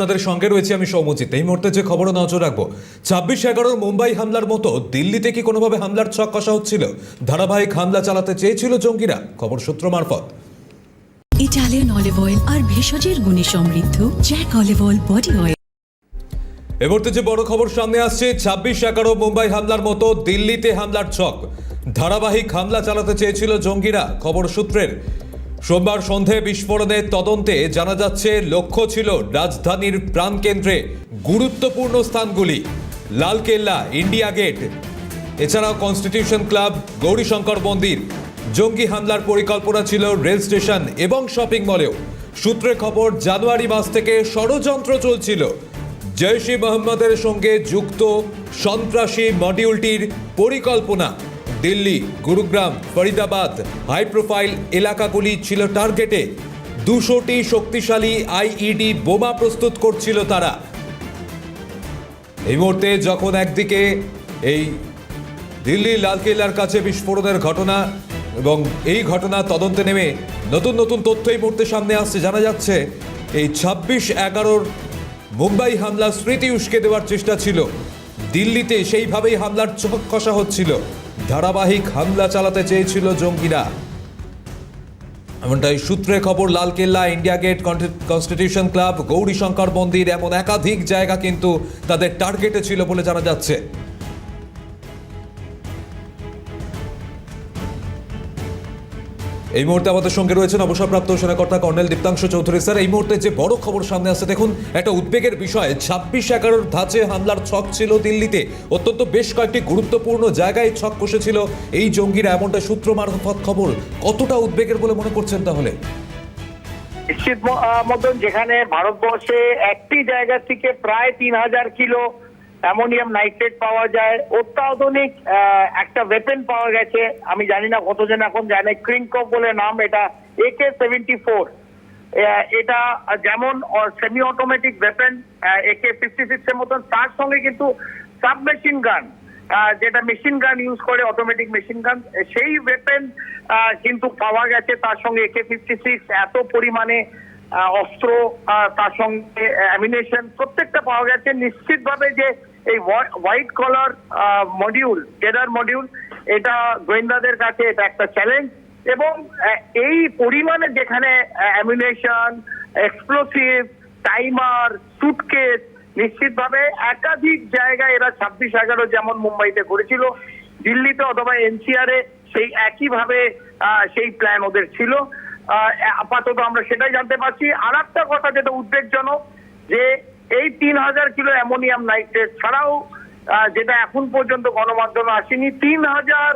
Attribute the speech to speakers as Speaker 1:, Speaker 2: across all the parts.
Speaker 1: আপনাদের সঙ্গে রয়েছে আমি সৌমজিৎ। এই মুহূর্তে যে খবরও নজর রাখব ছাব্বিশ এগারোর মুম্বাই হামলার মতো দিল্লিতে কি কোনোভাবে হামলার ছক কষা হচ্ছিল? ধারাবাহিক হামলা চালাতে চেয়েছিল জঙ্গিরা। খবর সূত্র মারফত।
Speaker 2: ইটালিয়ান অলিভ অয়েল আর ভেষজের গুণে সমৃদ্ধ Jack olive oil body oil
Speaker 1: এ যে বড় খবর সামনে আসছে ছাব্বিশ এগারো মুম্বাই হামলার মতো দিল্লিতে হামলার ছক। ধারাবাহিক হামলা চালাতে চেয়েছিল জঙ্গিরা খবর সূত্রের। সোমবার সন্ধে বিস্ফোরণের তদন্তে জানা যাচ্ছে, লক্ষ্য ছিল রাজধানীর প্রাণকেন্দ্রে গুরুত্বপূর্ণ স্থানগুলি, লালকেল্লা, ইন্ডিয়া গেট। এছাড়াও কনস্টিটিউশন ক্লাব, গৌরীশঙ্কর মন্দির, জঙ্গি হামলার পরিকল্পনা ছিল রেল স্টেশন এবং শপিং মলেও। সূত্রে খবর, জানুয়ারি মাস থেকে ষড়যন্ত্র চলছিল। ই মোহাম্মদের সঙ্গে যুক্ত সন্ত্রাসী মডিউলটির পরিকল্পনা দিল্লি, গুরুগ্রাম, ফরিদাবাদ হাই প্রোফাইল এলাকাগুলি ছিল টার্গেটে দুশোটি শক্তিশালী আইইডি বোমা প্রস্তুত করছিল তারা। এই মুহূর্তে যখন একদিকে এই দিল্লির লালকেল্লার কাছে বিস্ফোরণের ঘটনা এবং এই ঘটনা তদন্তে নেমে নতুন নতুন তথ্য এই মুহূর্তে সামনে আসছে, জানা যাচ্ছে এই ছাব্বিশ এগারোর মুম্বাই হামলার স্মৃতি উস্কে দেওয়ার চেষ্টা ছিল। দিল্লিতে সেইভাবেই হামলার চোখ কষা হচ্ছিল। ধারাবাহিক হামলা চালাতে চেয়েছিল জঙ্গিরা। এমনটাই সূত্রে খবর, Lal Qila India Gate Constitution Club Gauri Shankar মন্দির এমন একাধিক জায়গা কিন্তু তাদের টার্গেটে ছিল বলে জানা যাচ্ছে। এই মুহূর্তে আমাদের সঙ্গে রয়েছেন অবসরপ্রাপ্ত সেনাকর্তা কর্নেল দীপ্তাংশ চৌধুরী। স্যার, এই মুহূর্তে যে বড় খবর সামনে আসছে, দেখুন, একটা উদ্বেগের বিষয়। ছাব্বিশ এগারোর ধাঁচে হামলার ছক ছিল দিল্লিতে। অত্যন্ত বেশ কয়েকটি গুরুত্বপূর্ণ জায়গায় ছক কষেছিল এই জঙ্গিরা, এমনটা সূত্র মারফত খবর। কতটা উদ্বেগের বলে মনে করছেন তাহলে?
Speaker 3: নিশ্চিত মতন যেখানে ভারতবর্ষে একটি জায়গা থেকে প্রায় তিন হাজার কিলো অ্যামোনিয়াম নাইট্রেট পাওয়া যায়, অত্যাধুনিক একটা ওয়েপেন পাওয়া গেছে। আমি জানি না কতজন এখন জানে ক্রিঙ্কপ বলে নাম এটা একে সেভেন্টি ফোর এটা যেমন semi automatic weapon A K fifty six এর মতন, তার সঙ্গে কিন্তু সাবমেশিন গান যেটা মেশিন গান ইউজ করে অটোমেটিক মেশিন গান সেই ওয়েপেন কিন্তু পাওয়া গেছে তার সঙ্গে একে ফিফটি সিক্স এত পরিমাণে অস্ত্র তার সঙ্গে অ্যামিনেশন প্রত্যেকটা পাওয়া গেছে। নিশ্চিতভাবে যে এই white collar module terror module এটা গোয়েন্দাদের কাছে এটা একটা চ্যালেঞ্জ এবং এই পরিমাণে যেখানে অ্যামিনেশন এক্সপ্লোসিভ টাইমার সুটকেস নিশ্চিতভাবে একাধিক জায়গায় এরা ছাব্বিশ এগারো যেমন মুম্বাইতে করেছিল, দিল্লিতে অথবা এনসিআরে সেই একইভাবে সেই প্ল্যান ওদের ছিল। আপাতত আমরা সেটাই জানতে পারছি। আর একটা কথা যেটা উদ্বেগজনক, যে এই তিন হাজার কিলো অ্যামোনিয়াম নাইট্রেট ছাড়াও যেটা এখন পর্যন্ত গণমাধ্যমে আসেনি তিন হাজার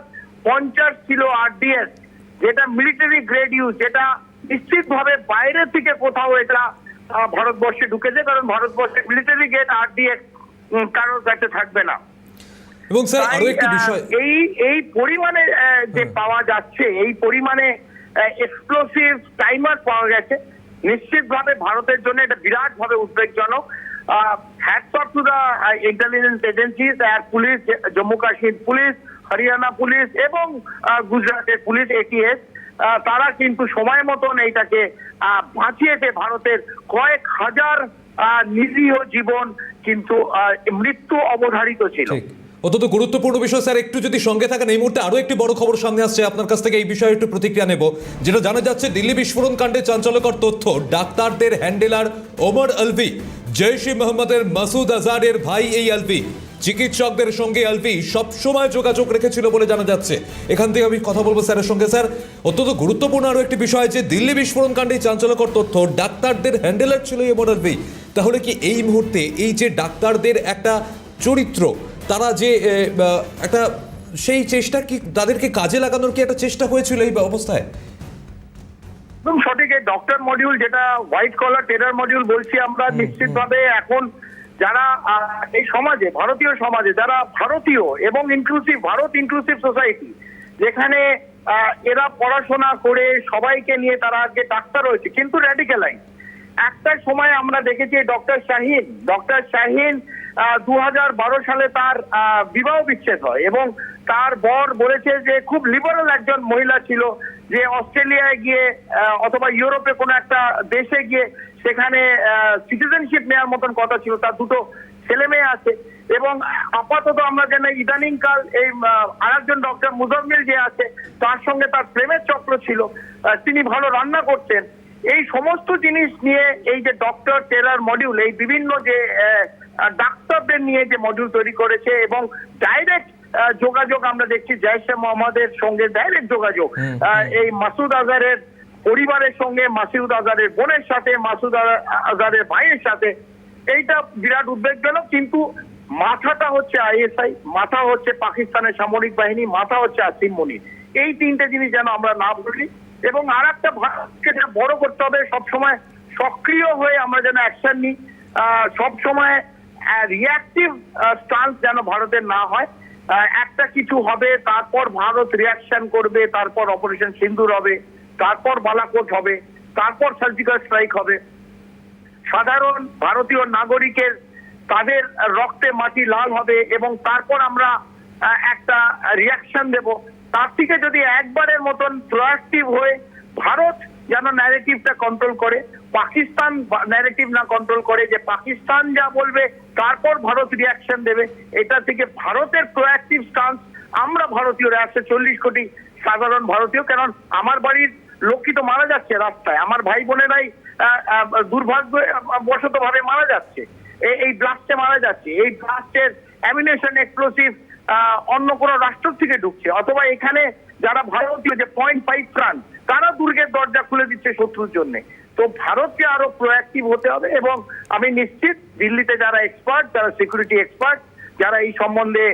Speaker 3: পঞ্চাশ কিলো আরডিএস যেটা মিলিটারি গ্রেড ইউজ যেটা নিশ্চিতভাবে বাইরে থেকে কোথাও এটা ভারতবর্ষে ঢুকেছে কারণ ভারতবর্ষে মিলিটারি গেট আরডিএস কারোর কাছে থাকবে না।
Speaker 1: এবং স্যার
Speaker 3: আরও
Speaker 1: একটি বিষয়।
Speaker 3: এই এই পরিমাণে যে পাওয়া যাচ্ছে এই পরিমাণে এক্সপ্লোসিভ টাইমার পাওয়া গেছে। নিশ্চিতভাবে ভারতের জন্য এটা বিরাট ভাবে agencies police Jammu Kashmir police Haryana police এবং গুজরাটের পুলিশ এটিএস তারা কিন্তু সময় মতন এইটাকে বাঁচিয়েছে ভারতের কয়েক হাজার নিরীহ জীবন কিন্তু মৃত্যু অবধারিত ছিল।
Speaker 1: অত্যন্ত গুরুত্বপূর্ণ বিষয়, স্যার। একটু যদি সঙ্গে থাকেন, এই মুহূর্তে আরও একটি বড় খবর সামনে আসছে। আপনার কাছ থেকে এই বিষয়ে একটু প্রতিক্রিয়া নেব। যেটা জানা যাচ্ছে, দিল্লি বিস্ফোরণ কাণ্ডে চাঞ্চল্যকর তথ্য। ডাক্তারদের হ্যান্ডেলার ওমর আলভি জৈশ মোহাম্মদের মাসুদ আজারের ভাই এই আলভি চিকিৎসকদের সঙ্গে আলভি সবসময় যোগাযোগ রেখেছিল বলে জানা যাচ্ছে। এখান থেকে আমি কথা বলব স্যারের সঙ্গে, স্যার। অত্যন্ত গুরুত্বপূর্ণ আরও একটি বিষয় যে দিল্লি বিস্ফোরণ কাণ্ডে চাঞ্চল্যকর তথ্য। ডাক্তারদের হ্যান্ডেলার ছিল ওমর আলভি তাহলে কি এই মুহূর্তে এই যে ডাক্তারদের একটা চরিত্র, তারা যে একটা, সেই চেষ্টা কি তাদেরকে কাজে লাগানোর কি একটা চেষ্টা হয়েছিল এই অবস্থায়?
Speaker 3: একদম সঠিক। এই ডক্টর মডিউল যেটা হোয়াইট কলার টেরার মডিউল বলছি আমরা নিশ্চিতভাবে এখন যারা এই সমাজে ভারতীয় সমাজে যারা ভারতীয় এবং ইনক্লুসিভ ভারত ইনক্লুসিভ সোসাইটি যেখানে এরা পড়াশোনা করে সবাইকে নিয়ে তারা আজকে ডাক্তার হয়েছে কিন্তু র্যাডিক্যালাইজ একটা সময় আমরা দেখেছি ডক্টর শাহিন ডক্টর শাহিন দু বারো সালে তার বিবাহ বিচ্ছেদ হয় এবং তার বর বলেছে যে খুব লিবারাল একজন মহিলা ছিল, যে অস্ট্রেলিয়ায় গিয়ে অথবা ইউরোপে কোনো একটা দেশে গিয়ে সেখানে সিটিজেনশিপ নেওয়ার মতন কথা ছিল। তার দুটো ছেলে মেয়ে আছে। এবং আপাতত আমরা জানি ইদানিং কাল এই আর একজন ডক্টর মুজাম্মিল যে আছে, তার সঙ্গে তার প্রেমের চক্র ছিল। তিনি ভালো রান্না করতেন। এই সমস্ত জিনিস নিয়ে এই যে ডক্টর টেলার মডিউল এই বিভিন্ন যে ডাক্তারদের নিয়ে যে মডিউল তৈরি করেছে এবং ডাইরেক্ট যোগাযোগ আমরা দেখছি জয়শে মোহাম্মদের সঙ্গে ডাইরেক্ট যোগাযোগ। এই মাসুদ আজহারের পরিবারের সঙ্গে মাসুদ আজহারের বোনের সাথে মাসুদ আজহারের ভাইয়ের সাথে। এইটা বিরাট উদ্বেগজনক কিন্তু মাথাটা হচ্ছে আইএসআই মাথা হচ্ছে পাকিস্তানের সামরিক বাহিনী মাথা হচ্ছে আসিম মনির এই তিনটে জিনিস যেন আমরা না ভুলি। এবং আর একটা ভারতকে বড় করতে হবে সবসময় সক্রিয় হয়ে আমরা যেন অ্যাকশন নিই। আহ, সবসময় রিয়াক্টিভ স্টান্স যেন ভারতের না হয়। একটা কিছু হবে, তারপর ভারত রিয়াকশন করবে, তারপর অপারেশন সিন্দুর হবে, তারপর বালাকোট হবে, তারপর সার্জিক্যাল স্ট্রাইক হবে। সাধারণ ভারতীয় নাগরিকের তাদের রক্তে মাটি লাল হবে এবং তারপর আমরা একটা রিয়াকশন দেব। তার থেকে যদি একবারের মতন প্রোয়াক্টিভ হয়ে ভারত যেন ন্যারেটিভটা কন্ট্রোল করে। পাকিস্তান ন্যারেটিভ না কন্ট্রোল করে যে পাকিস্তান যা বলবে, তারপর ভারত রিয়াকশন দেবে। এটা থেকে ভারতের প্রোয়াক্টিভ স্টান্স আমরা ভারতীয়রা একশো চল্লিশ কোটি সাধারণ ভারতীয় কারণ আমার বাড়ির লোকই তো মারা যাচ্ছে রাস্তায়। আমার ভাই বোনেরাই দুর্ভাগ্য বশত ভাবে মারা যাচ্ছে। এই- ব্লাস্টে মারা যাচ্ছে। এই ব্লাস্টের অ্যামিনেশন এক্সপ্লোসিভ অন্য কোনো রাষ্ট্র থেকে ঢুকছে। অথবা এখানে যারা ভারতীয় যে পয়েন্ট ফাইভ প্রাণ তারা দুর্গের দরজা খুলে দিচ্ছে শত্রুর জন্য? তো ভারতকে আরও প্রোয়াক্টিভ হতে হবে এবং আমি নিশ্চিত দিল্লিতে যারা এক্সপার্ট যারা সিকিউরিটি এক্সপার্ট যারা এই সম্বন্ধে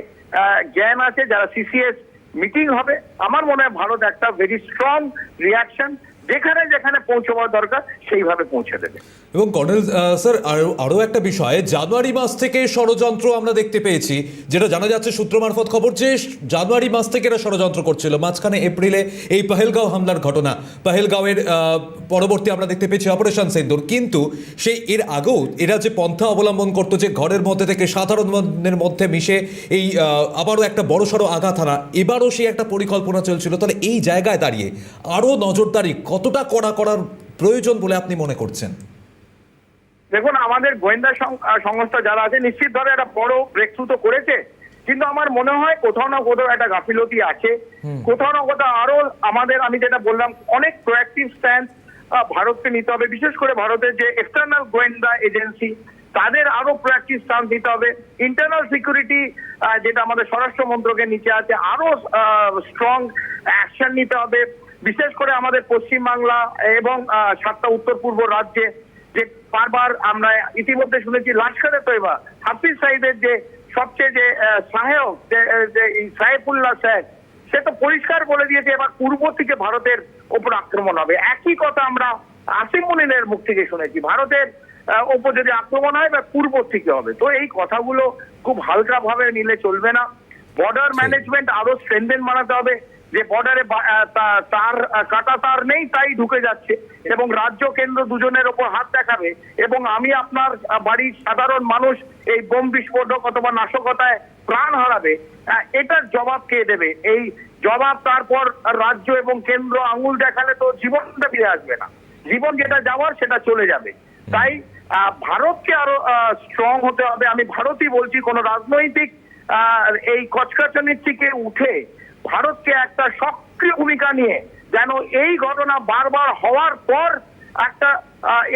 Speaker 3: জ্ঞান আছে, যারা সিসিএস মিটিং হবে, আমার মনে হয় ভারত একটা ভেরি স্ট্রং রিয়াকশন যেখানে যেখানে পৌঁছবার দরকার, সেইভাবে পৌঁছে দেবে।
Speaker 1: এবং কর্নেল স্যার, আরও আরও একটা বিষয়, জানুয়ারি মাস থেকে ষড়যন্ত্র আমরা দেখতে পেয়েছি, যেটা জানা যাচ্ছে সূত্র মারফত খবর যে জানুয়ারি মাস থেকে এরা ষড়যন্ত্র করছিল। মাঝখানে এপ্রিলে এই পাহেলগাঁও হামলার ঘটনা, পাহেলগাঁওয়ের পরবর্তী আমরা দেখতে পেয়েছি অপারেশন সিন্দুর। কিন্তু সেই, এর আগেও এরা যে পন্থা অবলম্বন করতো, যে ঘরের মধ্যে থেকে সাধারণ মানুষের মধ্যে মিশে এই আবারও একটা বড়সড় আঘাত আনা এবারও সেই একটা পরিকল্পনা চলছিল। তাহলে এই জায়গায় দাঁড়িয়ে আরও নজরদারি কতটা কড়া করার প্রয়োজন বলে আপনি মনে করছেন?
Speaker 3: দেখুন আমাদের গোয়েন্দা সংস্থা যারা আছে নিশ্চিতভাবে একটা বড় ব্রেক তো করেছে। কিন্তু আমার মনে হয় কোথাও না কোথাও একটা গাফিলতি আছে। কোথাও না কোথাও আরও আমাদের আমি যেটা বললাম অনেক প্রোয়াক্টিভ স্ট্যান্ড ভারতকে নিতে হবে। বিশেষ করে ভারতের যে এক্সটার্নাল গোয়েন্দা এজেন্সি তাদের আরও প্রোয়াক্টিভ স্ট্যান্ড দিতে হবে। ইন্টারনাল সিকিউরিটি যেটা আমাদের স্বরাষ্ট্র মন্ত্রকের নিচে আছে আরও স্ট্রং অ্যাকশন নিতে হবে। বিশেষ করে আমাদের পশ্চিমবাংলা এবং সাতটা উত্তর পূর্ব রাজ্যে যে বারবার আমরা ইতিমধ্যে শুনেছি লাস্কারে তৈবা হাফিজ সাইদের যে সবচেয়ে যে সহায়ক যে সাইফুল্লাহ সাহেব সে তো পরিষ্কার বলে দিয়েছে এবার পূর্ব থেকে ভারতের ওপর আক্রমণ হবে। একই কথা আমরা আসিম মুনিনের মুখ থেকে শুনেছি ভারতের ওপর যদি আক্রমণ হয় বা পূর্ব থেকে হবে। তো এই কথাগুলো খুব হালকা ভাবে নিলে চলবে না। বর্ডার ম্যানেজমেন্ট আরও স্ট্রেনদেন বানাতে হবে। যে বর্ডারে তার কাটা তার নেই, তাই ঢুকে যাচ্ছে। এবং রাজ্য কেন্দ্র দুজনের ওপর হাত দেখাবে। এবং আমি আপনার বাড়ির সাধারণ মানুষ এই বোম বিস্ফোরক অথবা নাশকতায় প্রাণ হারাবে এটার জবাব কে দেবে? এই জবাব তারপর রাজ্য এবং কেন্দ্র আঙুল দেখালে তো জীবনটা ফিরে আসবে না। জীবন যেটা যাওয়ার, সেটা চলে যাবে। তাই ভারতকে আরও স্ট্রং হতে হবে। আমি ভারতই বলছি, কোনো রাজনৈতিক এই কচকাচানির থেকে উঠে ভারতকে একটা সক্রিয় ভূমিকা নিয়ে যেন এই ঘটনা বারবার হওয়ার পর একটা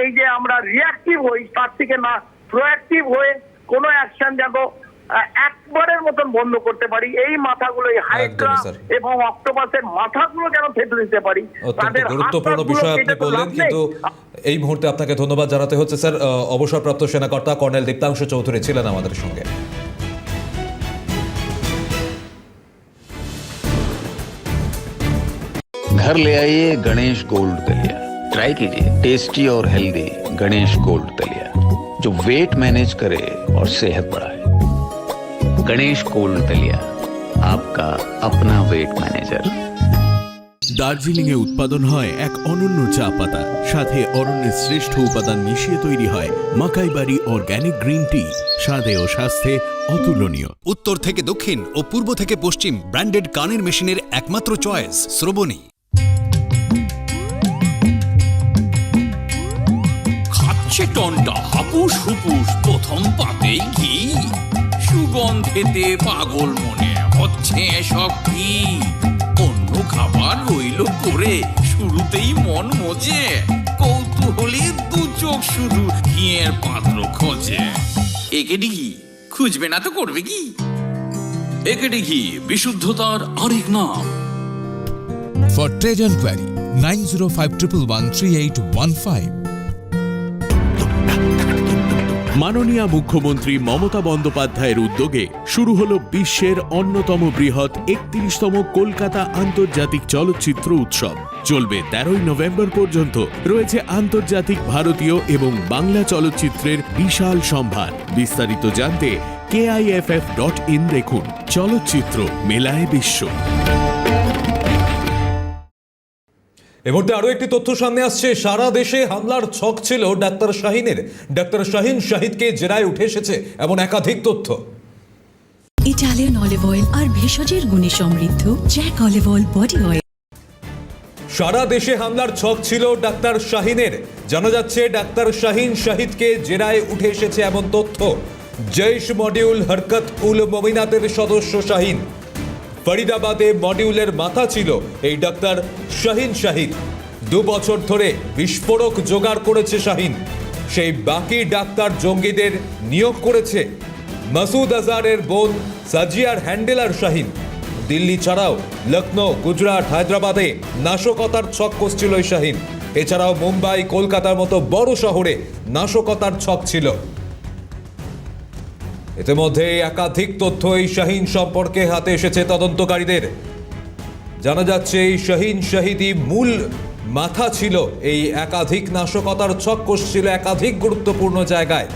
Speaker 3: এই যে আমরা রিয়াক্টিভ হই তার থেকে না প্রোয়াক্টিভ হয়ে কোনো অ্যাকশন যেন একবারের মতন বন্ধ করতে পারি। এই মাথাগুলো এই হাইড্রা। এবং অক্টোপাসের মাথাগুলো যেন ফেটে দিতে পারি। তাদের
Speaker 1: গুরুত্বপূর্ণ বিষয় আপনি বললেন কিন্তু এই মুহূর্তে আপনাকে ধন্যবাদ জানাতে হচ্ছে স্যার। অবসরপ্রাপ্ত সেনাকর্তা কর্নেল দীপ্তাংশু চৌধুরী ছিলেন আমাদের সঙ্গে।
Speaker 4: घर ले आइए गणेश गोल्ड दलिया ट्राई कीजिए टेस्टी और हेल्दी गणेश गोल्ड दलिया जो वेट मैनेज करे और सेहत बढ़ाए गणेश गोल्ड दलिया आपका अपना वेट मैनेजर
Speaker 5: দার্জিলিং এ উৎপাদন হয় এক অনন্য চা পাতা সাথে অরণ্যের শ্রেষ্ঠ উপাদান মিশিয়ে তৈরি হয় মাকাইবাড়ি অর্গ্যানিক গ্রিন টি স্বাদে ও স্বাস্থ্যে অতুলনীয়
Speaker 6: উত্তর থেকে দক্ষিণ ও পূর্ব থেকে পশ্চিম ব্র্যান্ডেড কানের মেশিনের একমাত্র চয়েস শ্রবণী
Speaker 7: সে টনটা হাপুস হুপুস প্রথম পাতেই ঘি। সুগন্ধেতে পাগল মনে হচ্ছে সব কি অন্য খাবার রইল করে শুরুতেই মন মজে। কৌতূহলী দু চোখ শুধু ঘিয়ের পাত্র খোঁজে। একেডি ঘি খুঁজবে না তো করবে কি? একেডি ঘি বিশুদ্ধতার আরেক নাম।
Speaker 8: For trade and query, 905
Speaker 5: মাননীয় মুখ্যমন্ত্রী মমতা বন্দ্যোপাধ্যায়ের উদ্যোগে শুরু হলো বিশ্বের অন্যতম বৃহৎ একত্রিশতম কলকাতা আন্তর্জাতিক চলচ্চিত্র উৎসব। চলবে তেরোই নভেম্বর পর্যন্ত। রয়েছে আন্তর্জাতিক, ভারতীয় এবং বাংলা চলচ্চিত্রের বিশাল সম্ভার। বিস্তারিত জানতে কেআইএফএফ ডট ইন দেখুন। চলচ্চিত্র মেলায় বিশ্ব।
Speaker 1: এ মুহূর্তে আরও একটি তথ্য সামনে আসছে। সারা দেশে হামলার ছক ছিল ডাক্তার শাহিনের। ডাক্তার শাহিন শাহিদকে জেরায় উঠে এসেছে এমন একাধিক তথ্য।
Speaker 2: ইটালিয়ান অলিভ অয়েল আর ভেষজের গুণে সমৃদ্ধ Jack olive oil body oil.
Speaker 1: সারা দেশে হামলার ছক ছিল ডাক্তার শাহিনের। জানা যাচ্ছে ডাক্তার শাহিন শাহিদকে জেরায় উঠে এসেছে এমন তথ্য। জৈশ মডিউল হরকত উল মমিনাতের সদস্য শাহিন। ফরিদাবাদে মডিউলের মাথা ছিল এই ডাক্তার শাহিন শাহিদ। দু বছর ধরে বিস্ফোরক জোগাড় করেছে শাহিন। সেই বাকি ডাক্তার জঙ্গিদের নিয়োগ করেছে মাসুদ আজারের বোন সাজিয়ার হ্যান্ডেলার শাহিন। দিল্লি ছাড়াও লখনৌ, গুজরাট, হায়দ্রাবাদে নাশকতার ছক কষছিল শাহিন। এছাড়াও মুম্বাই, কলকাতার মতো বড় শহরে নাশকতার ছক ছিল। ইতিমধ্যে একাধিক তথ্য এই শাহিন সম্পর্কে হাতে এসেছে তদন্তকারীদের। জানা যাচ্ছে, এই শাহিন শাহিদি মূল মাথা ছিল এই একাধিক নাশকতার ছক কষছিল একাধিক গুরুত্বপূর্ণ জায়গায়।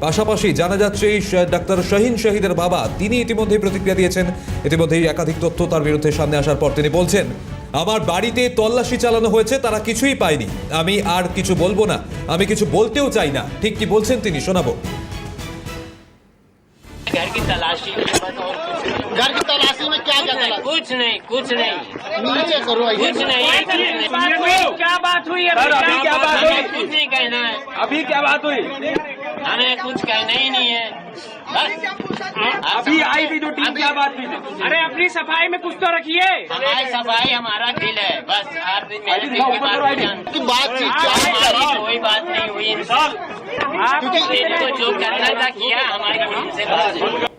Speaker 1: পাশাপাশি জানা যাচ্ছে, এই ডাক্তার শাহিন শাহিদের বাবা তিনি ইতিমধ্যেই প্রতিক্রিয়া দিয়েছেন। ইতিমধ্যেই একাধিক তথ্য তার বিরুদ্ধে সামনে আসার পর তিনি বলছেন, আমার বাড়িতে তল্লাশি চালানো হয়েছে, তারা কিছুই পায়নি। আমি আর কিছু বলব না। আমি কিছু বলতেও চাই না। ঠিক কি বলছেন তিনি, শোনাবো।
Speaker 9: घर की तलाशी की बस और कुछ नहीं।
Speaker 10: घर की तलाशी में क्या क्या तलाशी
Speaker 9: कुछ नहीं कुछ नहीं।
Speaker 10: नीचे करो
Speaker 9: कुछ नहीं। क्या बात हुई? अभी क्या बात हुई? कुछ नहीं कहना है।
Speaker 11: अभी क्या बात हुई?
Speaker 9: हमें कुछ कहना ही नहीं है।
Speaker 11: अभी आई थी जो टीम क्या बात हुई? थी अरे अपनी सफ़ाई में कुछ तो रखिए।
Speaker 9: हमारी सफ़ाई हमारा दिल है। बस आप भी मेरे दिल की बात
Speaker 10: बातचीत क्या है
Speaker 9: कोई बात नहीं हुई। इनसे इनको जो करना था किया हमारी टीम से बात।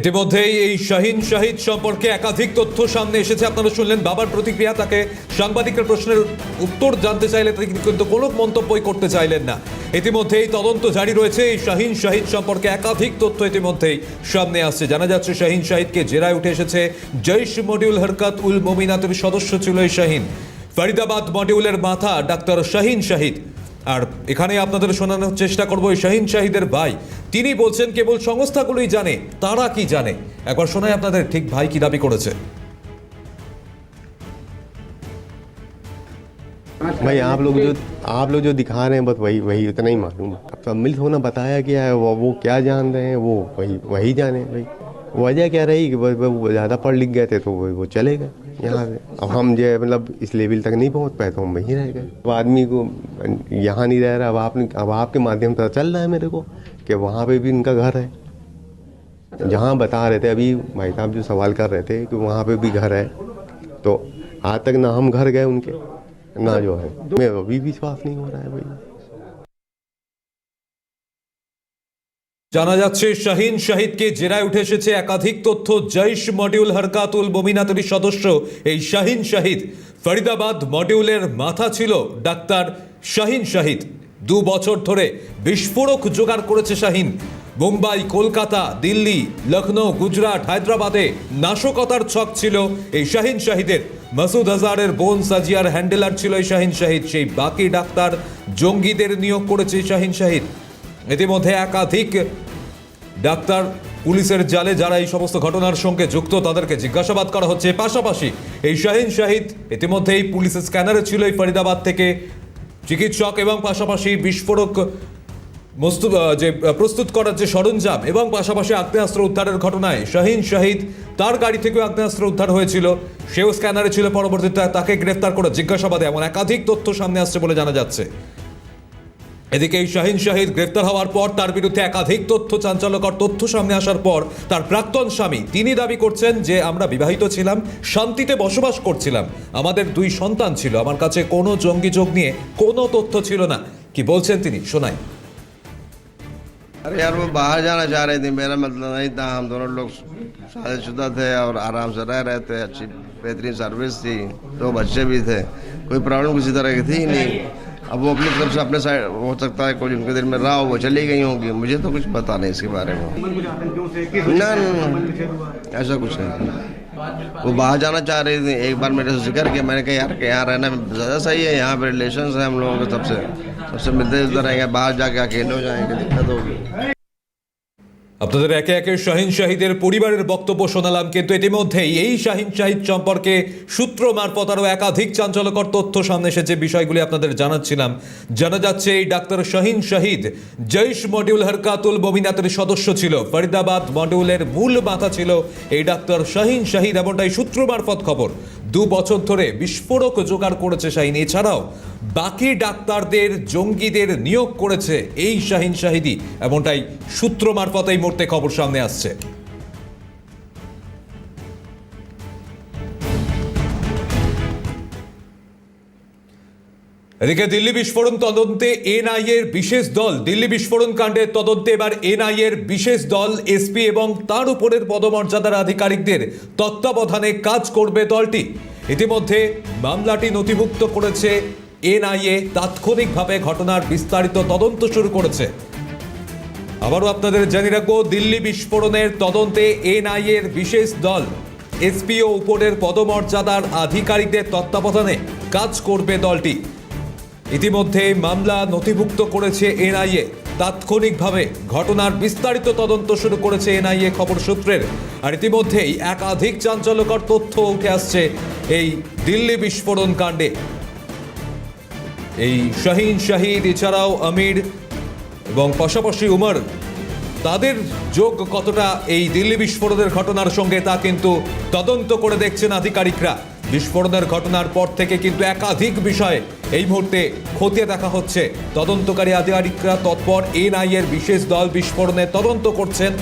Speaker 1: ইতিমধ্যেই এই শাহিন শাহিদ সম্পর্কে একাধিক তথ্য সামনে এসেছে। আপনারা শুনলেন বাবার প্রতিক্রিয়া, তাকে সাংবাদিকের প্রশ্নের উত্তর জানতে চাইলে তিনি কিন্তু কোনো মন্তব্যই করতে চাইলেন না। ইতিমধ্যেই তদন্ত জারি রয়েছে, এই শাহিন শাহিদ সম্পর্কে একাধিক তথ্য ইতিমধ্যেই সামনে আসছে। জানা যাচ্ছে, শাহিন শাহিদকে জেরায় উঠে এসেছে জৈশ মডিউল হরকাত উল মমিনাতের সদস্য ছিল এই শাহিন। ফরিদাবাদ মডিউলের মাথা ডাক্তার শাহিন শাহিদ। আর এখানে আপনাদের শোনানোর চেষ্টা করব এই শাহিন শাহিদের ভাই তিনি বলছেন কেবল সংস্থাগুলোই জানে তারা কি জানে একবার শোনাই আপনাদের ঠিক ভাই কি দাবি করেছে
Speaker 12: भाई आप लोग जो आप लोग जो दिखा रहे हैं बस वही वही उतना ही मालूम है अब सब मिल होना बताया गया है वो वो क्या जान रहे हैं वो वही वही जाने भाई वजह क्या रही कि बस वो ज़्यादा पढ़ लिख गए थे तो वो वो चले गए यहाँ से अब हम जो है मतलब इस लेवल तक नहीं पहुँच पाए तो हम वहीं रह गए अब आदमी को यहाँ नहीं रह रहा अब आपने अब आपके माध्यम से चल रहा है मेरे को कि वहाँ पे भी इनका घर है जहाँ बता रहे थे अभी भाई साहब जो सवाल कर रहे थे कि वहाँ पे भी घर है तो आज तक ना हम घर गए उनके ना जो है मैं अभी विश्वास नहीं हो रहा है भाई
Speaker 1: জানা যাচ্ছে শাহিন শাহিদকে জেরায় উঠে এসেছে একাধিক তথ্য জৈশ মডিউল হরকাতুল বমিনাতের সদস্য এই শাহিন শাহিদ ফরিদাবাদ মডিউলের মাথা ছিল ডাক্তার শাহিন শাহিদ দু বছর ধরে বিস্ফোরক জোগাড় করেছে শাহিন। মুম্বাই, কলকাতা, দিল্লি, লখনৌ, গুজরাট, হায়দ্রাবাদে নাশকতার ছক ছিল এই শাহিন শাহিদের। মাসুদ হাজারের বোন সাজিয়ার হ্যান্ডেলার ছিল এই শাহিন শাহিদ। সেই বাকি ডাক্তার জঙ্গিদের নিয়োগ করেছে শাহিন শাহিদ। ইতিমধ্যে একাধিক ডাক্তার পুলিশের জালে যারা এই সমস্ত ঘটনার সঙ্গে যুক্ত, তাদেরকে জিজ্ঞাসাবাদ করা হচ্ছে। পাশাপাশি এই শাহিন শাহিদ ইতিমধ্যেই পুলিশের স্ক্যানারে ছিল এই ফরিদাবাদ থেকে। চিকিৎসক এবং পাশাপাশি বিস্ফোরক যে প্রস্তুত করার যে সরঞ্জাম এবং পাশাপাশি আগ্নেয়াস্ত্র উদ্ধারের ঘটনায় শাহিন শাহিদ তার গাড়ি থেকেও আগ্নেয়াস্ত্র উদ্ধার হয়েছিল। সেও স্ক্যানারে ছিল, পরবর্তীতে তাকে গ্রেফতার করে জিজ্ঞাসাবাদে এমন একাধিক তথ্য সামনে আসছে বলে জানা যাচ্ছে। এদিকে এই শাহিন শাহিদ গ্রেফতার হওয়ার পর তার বিরুদ্ধে একাধিক তথ্য চাঞ্চল্যকর তথ্য সামনে আসার পর তার প্রাক্তন স্বামী তিনি দাবি করছেন যে আমরা বিবাহিত ছিলাম শান্তিতে বসবাস করছিলাম আমাদের দুই সন্তান ছিল আমার কাছে কোনো জঙ্গি যোগ নিয়ে কোনো তথ্য ছিল না কি বলছেন তিনি শোনাই
Speaker 13: अरे यार वो बाहर जाना चाह रही थी मेरा मतलब नहीं था हम दोनों लोग शादीशुदा थे और आराम से रह रहे थे अच्छी बेहतरीन सर्विस थी दो बच्चे भी थे कोई प्रॉब्लम किसी तरह की थी ही नहीं अब वो अपनी तरफ़ से अपने साइड, हो सकता है कुछ उनके दिल में रहा वो चली गई होगी। मुझे तो कुछ पता नहीं इसके बारे में। ना ऐसा कुछ नहीं वो बाहर जाना चाह रही थी, एक बार मेरे से ज़िक्र किया। मैंने कहा, यार, यहाँ रहना ज़्यादा सही है, यहाँ पे रिलेशन है हम लोगों के सबसे। सबसे मिलते जुलते रहेंगे, बाहर जाके अकेले हो जाएँगे, दिक्कत होगी।
Speaker 1: আপনাদের একে একে শাহিন শাহিদের পরিবারের বক্তব্য শোনালাম, কিন্তু ইতিমধ্যেই এই শাহিন শাহিদ সম্পর্কে সূত্র মারফত আরও একাধিক চাঞ্চল্যকর তথ্য সামনে এসেছে, বিষয়গুলি আপনাদের জানাচ্ছিলাম। জানা যাচ্ছে, এই ডাক্তার শাহিন শাহিদ জৈশ মডিউল হরকাতুল বমিনাতের সদস্য ছিল। ফরিদাবাদ মডিউলের মূল মাথা ছিল এই ডাক্তার শাহিন শাহিদ, এমনটাই সূত্র মারফত খবর। দু বছর ধরে বিস্ফোরক জোগাড় করেছে শাহিন। এছাড়াও বাকি ডাক্তারদের, জঙ্গিদের নিয়োগ করেছে এই শাহিন শাহিদি। এমনটাই সূত্র মারফত এই মুহূর্তে খবর সামনে আসছে। এদিকে দিল্লি বিস্ফোরণ তদন্তে এনআইএর বিশেষ দল, দিল্লি বিস্ফোরণ কাণ্ডের তদন্তে এবার এনআইএর বিশেষ দল, এসপি এবং তার উপরের পদমর্যাদার আধিকারিকদের তত্ত্বাবধানে কাজ করবে দলটি। ইতিমধ্যে মামলাটি নথিভুক্ত করেছে এনআইএ, তাৎক্ষণিকভাবে ঘটনার বিস্তারিত তদন্ত শুরু করেছে। আবারও আপনাদের জানিয়ে রাখব, দিল্লি বিস্ফোরণের তদন্তে এনআইএর বিশেষ দল এসপিও উপরের পদমর্যাদার আধিকারিকদের তত্ত্বাবধানে কাজ করবে দলটি। ইতিমধ্যে মামলা নথিভুক্ত করেছে এনআইএ। তাৎক্ষণিকভাবে ঘটনার বিস্তারিত তদন্ত শুরু করেছে এনআইএ খবর সূত্রের। আর ইতিমধ্যেই একাধিক চাঞ্চল্যকর তথ্য উঠে আসছে এই দিল্লি বিস্ফোরণ কাণ্ডে। এই শাহিন শাহিদ এছাড়াও আমির এবং পাশাপাশি উমর, তাদের যোগ কতটা এই দিল্লি বিস্ফোরণের ঘটনার সঙ্গে তা কিন্তু তদন্ত করে দেখছেন আধিকারিকরা। বিস্ফোরণের ঘটনার পর থেকে কিন্তু একাধিক বিষয়ে এই মুহূর্তে খতিয়ে দেখা হচ্ছে। তদন্তকারী আধিকারিকরা তৎপর এনআইএর বিশেষ দল বিস্ফোরণে তদন্ত করছেন।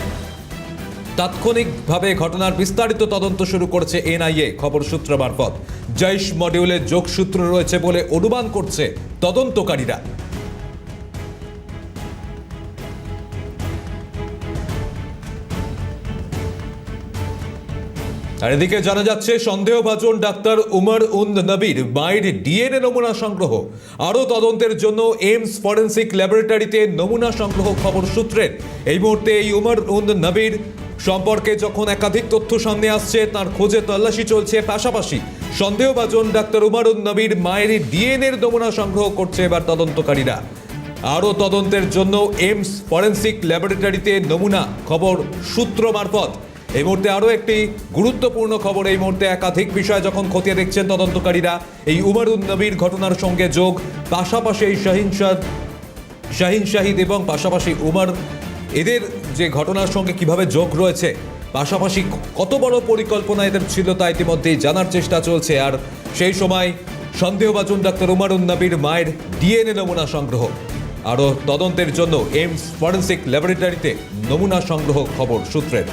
Speaker 1: তাৎক্ষণিকভাবে ঘটনার বিস্তারিত তদন্ত শুরু করেছে এনআইএ খবর সূত্র মারফত। জৈশ মডিউলের যোগসূত্র রয়েছে বলে অনুমান করছে তদন্তকারীরা। আর এদিকে জানা যাচ্ছে সন্দেহভাজন ডাক্তার উমর উন নবীর মায়ের ডিএনএ নমুনা সংগ্রহ। আরও তদন্তের জন্য এইমস ফরেন্সিক ল্যাবরেটরিতে নমুনা সংগ্রহ খবর সূত্রের। এই মুহূর্তে এই উমর উন নবীর সম্পর্কে যখন একাধিক তথ্য সামনে আসছে, তার খোঁজে তল্লাশি চলছে। পাশাপাশি সন্দেহভাজন ডাক্তার উমর উন নবীর মায়ের ডিএনএর নমুনা সংগ্রহ করছে এবার তদন্তকারীরা। আরও তদন্তের জন্য এইমস ফরেন্সিক ল্যাবরেটরিতে নমুনা খবর সূত্র মারফত এই মুহূর্তে আরও একটি গুরুত্বপূর্ণ খবর, এই মুহূর্তে একাধিক বিষয় যখন খতিয়ে দেখছেন তদন্তকারীরা, এই উমরুন নবীর ঘটনার সঙ্গে যোগ, পাশাপাশি এই শাহিন শাহ শাহিন শাহিদ এবং পাশাপাশি উমর, এদের যে ঘটনার সঙ্গে কীভাবে যোগ রয়েছে, পাশাপাশি কত বড় পরিকল্পনা এদের ছিল তা ইতিমধ্যেই জানার চেষ্টা চলছে। আর সেই সময় সন্দেহভাজন ডাক্তার উমারুন নবীর মায়ের ডিএনএ নমুনা সংগ্রহ। আরও তদন্তের জন্য এইমস ফরেন্সিক ল্যাবরেটরিতে নমুনা সংগ্রহ খবর সূত্রের।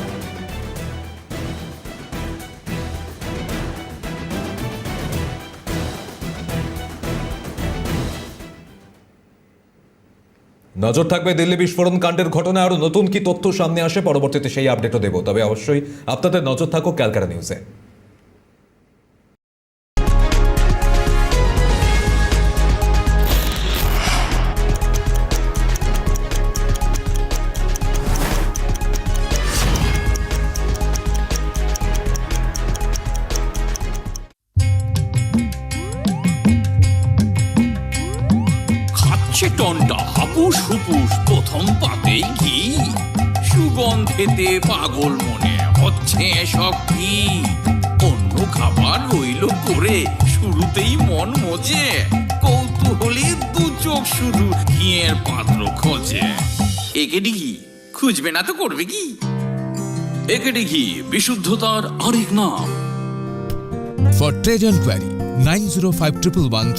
Speaker 1: নজর থাকবে দিল্লি বিস্ফোরণ কাণ্ডের ঘটনায় আরও নতুন কি তথ্য সামনে আসে, পরবর্তীতে সেই আপডেটও দেবো। তবে অবশ্যই আপনাদের নজর থাকুক ক্যালকাটা নিউজে।
Speaker 7: টনটা। হুপুস প্রথম পাতেই সুগন্ধেতে পাগল মনে হচ্ছে কি অন্য খাবার রইল করে শুরুতেই মন মজে। কৌতূহলী দু চোখ শুধু ঘিয়ের পাত্র খোঁজে। একেডি ঘি খুঁজবে না তো করবে কি? একেডি ঘি বিশুদ্ধতার আরেক নাম।
Speaker 8: For trade and query, 905 111